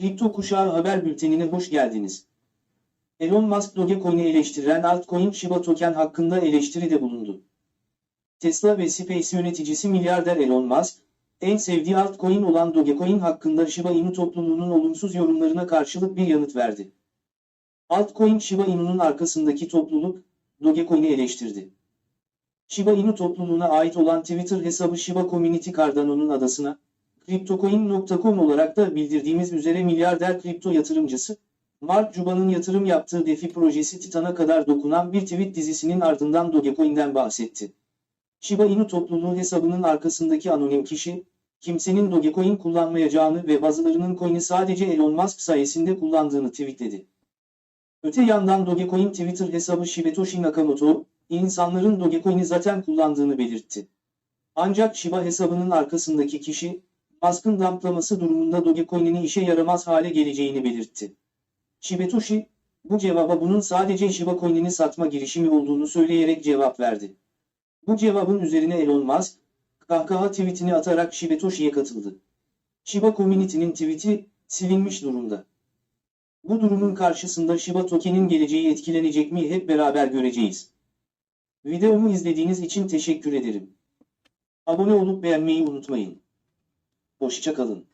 Kripto Kuşağı Haber Bülteni'ne hoş geldiniz. Elon Musk Dogecoin'i eleştiren altcoin Shiba Token hakkında eleştiride bulundu. Tesla ve Space yöneticisi milyarder Elon Musk, en sevdiği altcoin olan Dogecoin hakkında Shiba Inu topluluğunun olumsuz yorumlarına karşılık bir yanıt verdi. Altcoin Shiba Inu'nun arkasındaki topluluk, Dogecoin'i eleştirdi. Shiba Inu topluluğuna ait olan Twitter hesabı Shiba Community Cardano'nun adasına, Cryptocoin.com olarak da bildirdiğimiz üzere milyarder kripto yatırımcısı, Mark Cuban'ın yatırım yaptığı DeFi projesi Titan'a kadar dokunan bir tweet dizisinin ardından Dogecoin'den bahsetti. Shiba Inu topluluğu hesabının arkasındaki anonim kişi, kimsenin Dogecoin kullanmayacağını ve bazılarının coin'i sadece Elon Musk sayesinde kullandığını tweetledi. Öte yandan Dogecoin Twitter hesabı Shibetoshi Nakamoto, insanların Dogecoin'i zaten kullandığını belirtti. Ancak Shiba hesabının arkasındaki kişi, Musk'ın damplaması durumunda Dogecoin'in işe yaramaz hale geleceğini belirtti. Shibetoshi, bu cevaba bunun sadece Shiba Coin'ini satma girişimi olduğunu söyleyerek cevap verdi. Bu cevabın üzerine Elon Musk, kahkaha tweetini atarak Shibetoshi'ye katıldı. Shiba Community'nin tweeti, silinmiş durumda. Bu durumun karşısında Shiba Token'in geleceği etkilenecek mi hep beraber göreceğiz. Videomu izlediğiniz için teşekkür ederim. Abone olup beğenmeyi unutmayın. Hoşçakalın.